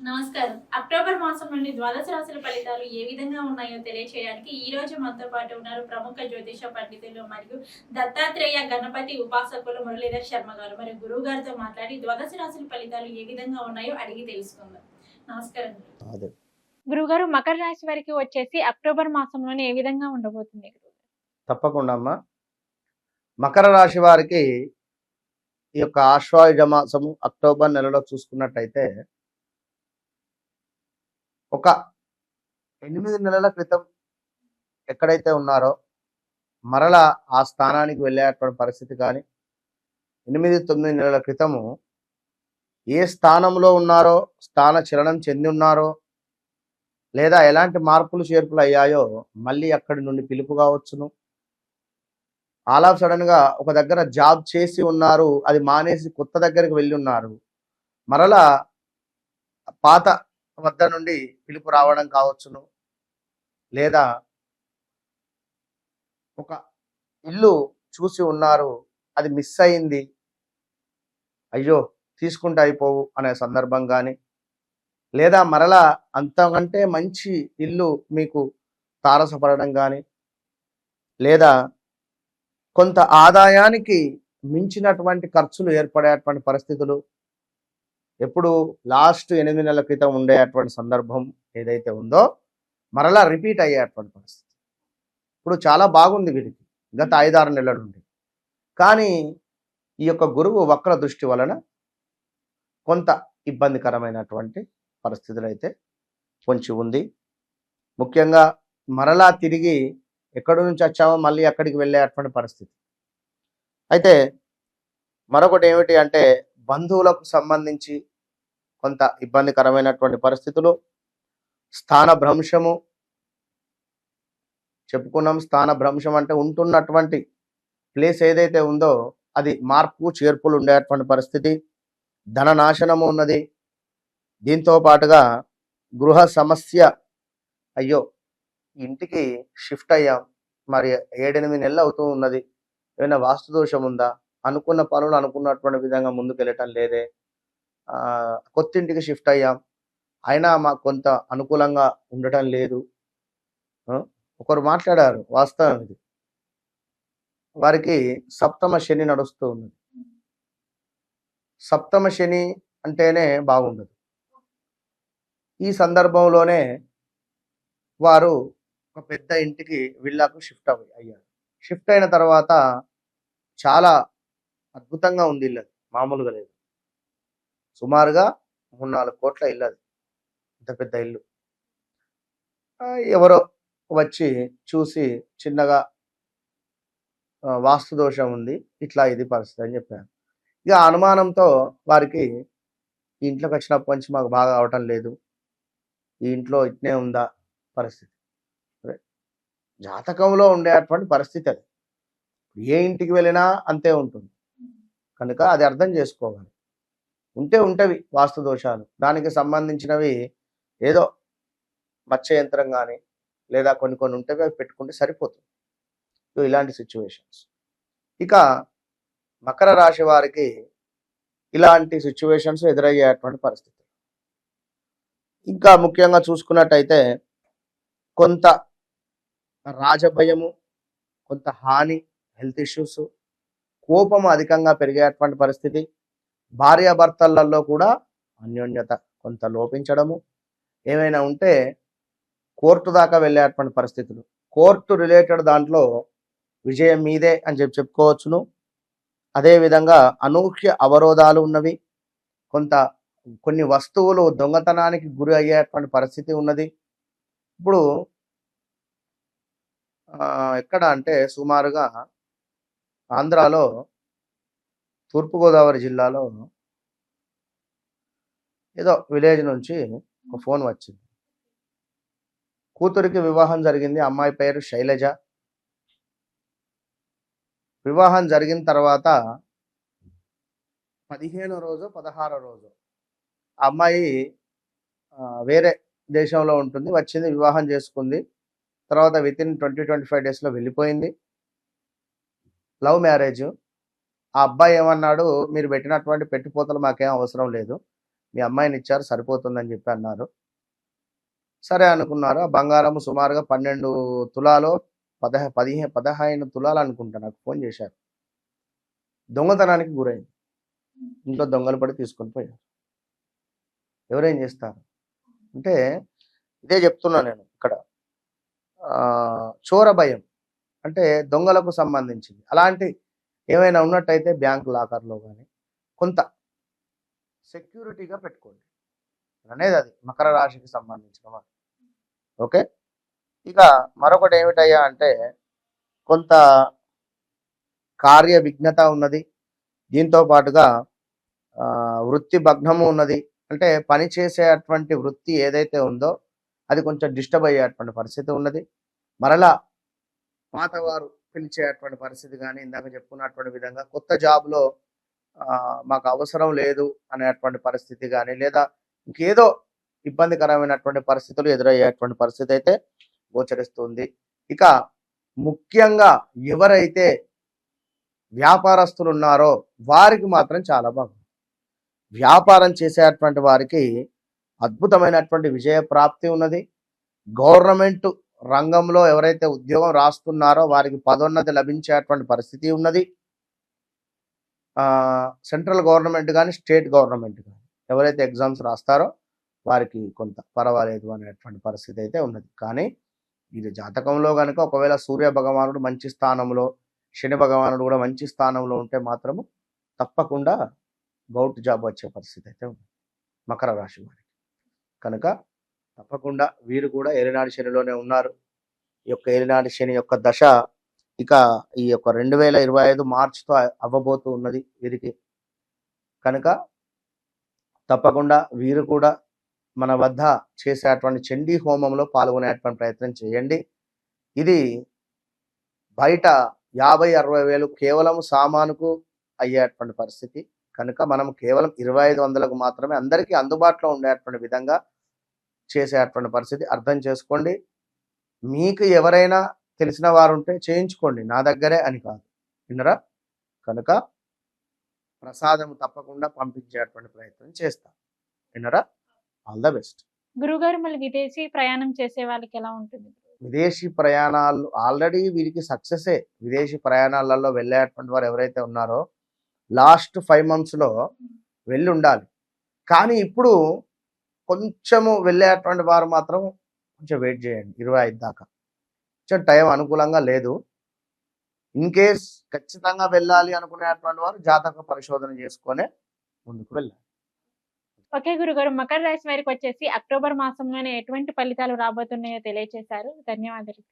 నమస్కారం. అక్టోబర్ మాసం నుండి ద్వాదశ రాశుల ఫలితాలు ఏ విధంగా ఉన్నాయో తెలియచేయడానికి ఈ రోజు మనతో పాటు ఉన్నారు ప్రముఖ జ్యోతిష పండితులు మరియు దత్తాత్రేయ గణపతి ఉపాసకులు మురళీధర్ శర్మ గారు. మరియు గురువు గారితో మాట్లాడి ద్వాదశ రాశుల ఫలితాలు ఏ విధంగా ఉన్నాయో అడిగి తెలుసుకుందాం. నమస్కారం అదే. గురుగారు మకర రాశి వారికి వచ్చేసి అక్టోబర్ మాసంలోనే ఏ విధంగా ఉండబోతుంది? గురుగారు? తప్పకుండా అమ్మా. మకర రాశి వారికి ఈ యొక్క ఆశ్వాయుజ మాసము అక్టోబర్ నెలలో చూసుకున్నట్టయితే ఒక ఎనిమిది నెలల క్రితం ఎక్కడైతే ఉన్నారో మరలా ఆ స్థానానికి వెళ్ళేటువంటి పరిస్థితి కానీ ఎనిమిది తొమ్మిది నెలల క్రితము ఏ స్థానంలో ఉన్నారో స్థాన చలనం చెంది ఉన్నారో లేదా ఎలాంటి మార్పులు చేర్పులు అయ్యాయో మళ్ళీ అక్కడి నుండి పిలుపు కావచ్చును. ఆల్ ఆఫ్ సడన్గా ఒక దగ్గర జాబ్ చేసి ఉన్నారు అది మానేసి కొత్త దగ్గరికి వెళ్ళి ఉన్నారు. మరలా పాత వద్ద నుండి పిలుపు రావడం కావచ్చును. లేదా ఒక ఇల్లు చూసి ఉన్నారు అది మిస్ అయింది అయ్యో తీసుకుంటే అయిపోవు అనే సందర్భం కానీ లేదా మరలా అంతకంటే మంచి ఇల్లు మీకు తారసపడడం కానీ లేదా కొంత ఆదాయానికి మించినటువంటి ఖర్చులు ఏర్పడేటువంటి పరిస్థితులు ఎప్పుడు లాస్ట్ ఎనిమిది నెలల క్రితం ఉండే అటువంటి సందర్భం ఏదైతే ఉందో మరలా రిపీట్ అయ్యేటువంటి పరిస్థితి. ఇప్పుడు చాలా బాగుంది వీరికి గత ఐదారు నెలల నుండి. కానీ ఈ యొక్క గురువు వక్ర దృష్టి వలన కొంత ఇబ్బందికరమైనటువంటి పరిస్థితులు అయితే పొంచి ఉంది. ముఖ్యంగా మరలా తిరిగి ఎక్కడి నుంచి వచ్చామో మళ్ళీ అక్కడికి వెళ్ళేటువంటి పరిస్థితి. అయితే మరొకటి ఏమిటి అంటే బంధువులకు సంబంధించి కొంత ఇబ్బందికరమైనటువంటి పరిస్థితులు. స్థాన భ్రంశము. చెప్పుకున్నాం స్థాన భ్రంశం అంటే ఉంటున్నటువంటి ప్లేస్ ఏదైతే ఉందో అది మార్పు చేర్పులు ఉండేటువంటి పరిస్థితి. ధన నాశనము ఉన్నది. దీంతో పాటుగా గృహ సమస్య. అయ్యో ఇంటికి షిఫ్ట్ అయ్యాం. మరి ఏడెనిమిది నెలలు అవుతూ ఉన్నది. ఏమైనా వాస్తు దోషం ఉందా? అనుకున్న పనులు అనుకున్నటువంటి విధంగా ముందుకు వెళ్ళటం లేదే కొత్తింటికి షిఫ్ట్ అయ్యాం. అయినా మాకు కొంత అనుకూలంగా ఉండటం లేదు. ఒకరు మాట్లాడారు వాస్తవం ఇది. వారికి సప్తమ శని నడుస్తూ ఉన్నది. సప్తమ శని అంటేనే బాగుండదు. ఈ సందర్భంలోనే వారు ఒక పెద్ద ఇంటికి విల్లాకు షిఫ్ట్ అవ్వ అయ్యారు. షిఫ్ట్ అయిన తర్వాత చాలా అద్భుతంగా ఉంది ఇల్లు అది మామూలుగా లేదు. సుమారుగా మూడు నాలుగు కోట్ల ఇల్లు అది ఇంత పెద్ద ఇల్లు. ఎవరో వచ్చి చూసి చిన్నగా వాస్తు దోషం ఉంది ఇట్లా ఇది పరిస్థితి అని చెప్పారు. ఇక అనుమానంతో వారికి ఈ ఇంట్లోకి వచ్చినప్పటి నుంచి మాకు బాగా అవటం లేదు. ఈ ఇంట్లో ఇట్నే ఉందా పరిస్థితి. జాతకంలో ఉండేటువంటి పరిస్థితి అది. ఏ ఇంటికి వెళ్ళినా అంతే ఉంటుంది. కనుక అది అర్థం చేసుకోవాలి. ఉంటే ఉంటవి వాస్తు దోషాలు. దానికి సంబంధించినవి ఏదో మత్స్య యంత్రం కానీ లేదా కొన్ని కొన్ని ఉంటవి అవి పెట్టుకుంటే సరిపోతుంది. సో ఇలాంటి సిచ్యువేషన్స్ ఇక మకర రాశి వారికి ఇలాంటి సిచ్యువేషన్స్ ఎదురయ్యేటువంటి పరిస్థితి ఇంకా ముఖ్యంగా చూసుకున్నట్టయితే కొంత రాజభయము కొంత హాని హెల్త్ ఇష్యూస్ కోపం అధికంగా పెరిగేటువంటి పరిస్థితి. భార్యాభర్తలలో కూడా అన్యోన్యత కొంత లోపించడము. ఏమైనా ఉంటే కోర్టు దాకా వెళ్ళేటువంటి పరిస్థితులు. కోర్టు రిలేటెడ్ దాంట్లో విజయం మీదే అని చెప్పి చెప్పుకోవచ్చును. అదేవిధంగా అనూహ్య అవరోధాలు ఉన్నవి. కొంత కొన్ని వస్తువులు దొంగతనానికి గురి అయ్యేటువంటి పరిస్థితి ఉన్నది. ఇప్పుడు ఎక్కడ అంటే సుమారుగా ఆంధ్రాలో తూర్పుగోదావరి జిల్లాలో ఏదో విలేజ్ నుంచి ఒక ఫోన్ వచ్చింది. కూతురికి వివాహం జరిగింది అమ్మాయి పేరు శైలజ. వివాహం జరిగిన తర్వాత పదిహేను రోజు పదహారో రోజు ఆ అమ్మాయి వేరే దేశంలో ఉంటుంది వచ్చింది వివాహం చేసుకుంది. తర్వాత with in twenty twenty five డేస్లో వెళ్ళిపోయింది. Love marriage. ఆ అబ్బాయి ఏమన్నాడు మీరు పెట్టినటువంటి పెట్టిపోతలు మాకేం అవసరం లేదు. మీ అమ్మాయిని ఇచ్చారు సరిపోతుందని చెప్పి అన్నారు. సరే అనుకున్నారు. ఆ బంగారం సుమారుగా పన్నెండు తులాలో పదహ పదిహేను పదహైదు తులాలు అనుకుంటా నాకు ఫోన్ చేశారు. దొంగతనానికి గురైంది. ఇంట్లో దొంగలు పడి తీసుకొని పోయారు. ఎవరేం చేస్తారు? అంటే ఇదే చెప్తున్నా నేను ఇక్కడ. చోర భయం. అంటే దొంగలకు సంబంధించింది. అలాంటి ఏమైనా ఉన్నట్టయితే బ్యాంక్ లాకర్లో కానీ కొంత సెక్యూరిటీగా పెట్టుకోండి. అనేది అది మకర రాశికి సంబంధించిన మాట. ఓకే? ఇక మరొకటి ఏమిటయ్యా అంటే కొంత కార్య విఘ్నత ఉన్నది. దీంతో పాటుగా వృత్తి భగ్నము ఉన్నది. అంటే పని చేసేటువంటి వృత్తి ఏదైతే ఉందో అది కొంచెం డిస్టర్బ్ అయ్యేటువంటి పరిస్థితి ఉన్నది. మరలా పాతవారు పిలిచేటువంటి పరిస్థితి కానీ ఇందాక చెప్పుకున్నటువంటి విధంగా కొత్త జాబ్లో మాకు అవసరం లేదు అనేటువంటి పరిస్థితి కానీ లేదా ఇంకేదో ఇబ్బందికరమైనటువంటి పరిస్థితులు ఎదురయ్యేటువంటి పరిస్థితి అయితే గోచరిస్తుంది. ఇక ముఖ్యంగా ఎవరైతే వ్యాపారస్తులు ఉన్నారో వారికి మాత్రం చాలా బాగుంది. వ్యాపారం చేసేటువంటి వారికి అద్భుతమైనటువంటి విజయ ప్రాప్తి ఉన్నది. గవర్నమెంట్ రంగంలో ఎవరైతే ఉద్యోగం రాస్తున్నారో వారికి పదోన్నతి లభించేటువంటి పరిస్థితి ఉన్నది. సెంట్రల్ గవర్నమెంట్ కానీ స్టేట్ గవర్నమెంట్ కానీ ఎవరైతే ఎగ్జామ్స్ రాస్తారో వారికి కొంత పర్వాలేదు అనేటువంటి పరిస్థితి అయితే ఉన్నది. కానీ ఇది జాతకంలో కనుక ఒకవేళ సూర్య భగవానుడు మంచి స్థానంలో శని భగవానుడు కూడా మంచి స్థానంలో ఉంటే మాత్రము తప్పకుండా గౌట్ జాబ్ వచ్చే పరిస్థితి అయితే ఉంది మకర రాశి వారికి. కనుక తప్పకుండా వీరు కూడా ఏలినాడు శనిలోనే ఉన్నారు. ఈ యొక్క ఏలినాడు శని యొక్క దశ ఇక ఈ యొక్క రెండు వేల ఇరవై ఐదు మార్చితో అవ్వబోతూ ఉన్నది వీరికి. కనుక తప్పకుండా వీరు కూడా మన వద్ద చేసేటువంటి చండీ హోమంలో పాల్గొనేటువంటి ప్రయత్నం చేయండి. ఇది బయట యాభై అరవై వేలు కేవలం సామానుకు అయ్యేటువంటి పరిస్థితి. కనుక మనం కేవలం ఇరవై ఐదు వందలకు మాత్రమే అందరికీ అందుబాటులో ఉండేటువంటి విధంగా చేసేటువంటి పరిస్థితి అర్థం చేసుకోండి. మీకు ఎవరైనా తెలిసిన వారు ఉంటే చేయించుకోండి. నా దగ్గరే అని కాదు. విన్నరా? కనుక ప్రసాదం తప్పకుండా పంపించేటువంటి ప్రయత్నం చేస్తాం. విన్నరా? All the best. గురుగారు మళ్ళీ విదేశీ ప్రయాణం చేసే వాళ్ళకి ఎలా ఉంటుంది? విదేశీ ప్రయాణాలు ఆల్రెడీ వీరికి సక్సెసే. విదేశీ ప్రయాణాలలో వెళ్ళేటువంటి వారు ఎవరైతే ఉన్నారో లాస్ట్ ఫైవ్ మంత్స్లో వెళ్ళి ఉండాలి కానీ ఇప్పుడు కొంచెము వెళ్ళేటువంటి వారు మాత్రం కొంచెం వెయిట్ చేయండి. ఇరవై ఐదు దాకా. కొంచెం టైం అనుకూలంగా లేదు. ఇన్ కేస్ ఖచ్చితంగా వెళ్ళాలి అనుకునేటువంటి వారు జాతక పరిశోధన చేసుకొని ముందుకు వెళ్ళాలి. ఓకే గురుగారు మకర రాశి వారికి వచ్చేసి అక్టోబర్ మాసంలోనే ఎటువంటి ఫలితాలు రాబోతున్నాయో తెలియజేశారు ధన్యవాదాలు.